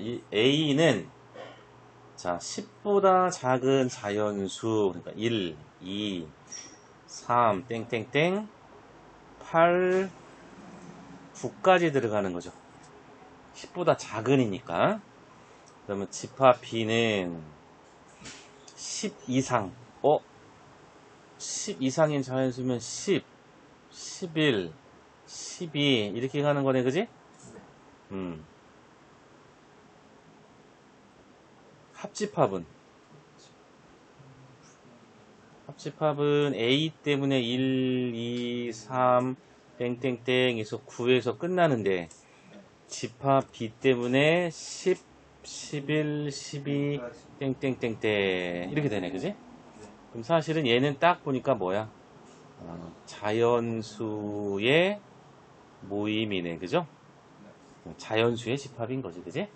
이 A는 자 10보다 작은 자연수 그러니까 1, 2, 3 땡땡땡 8, 9까지 들어가는 거죠. 10보다 작은이니까. 그러면 집합 B는 10 이상. 어? 10 이상인 자연수면 10, 11, 12 이렇게 가는 거네, 그지? 음. 합집합은 합집합은 A 때문에 1, 2, 3 땡땡땡에서 9에서 끝나는데 집합 B 때문에 10, 11, 12 땡땡땡땡 이렇게 되네, 그지? 그럼 사실은 얘는 딱 보니까 뭐야? 어, 자연수의 모임이네, 그죠? 자연수의 집합인 거지, 그지?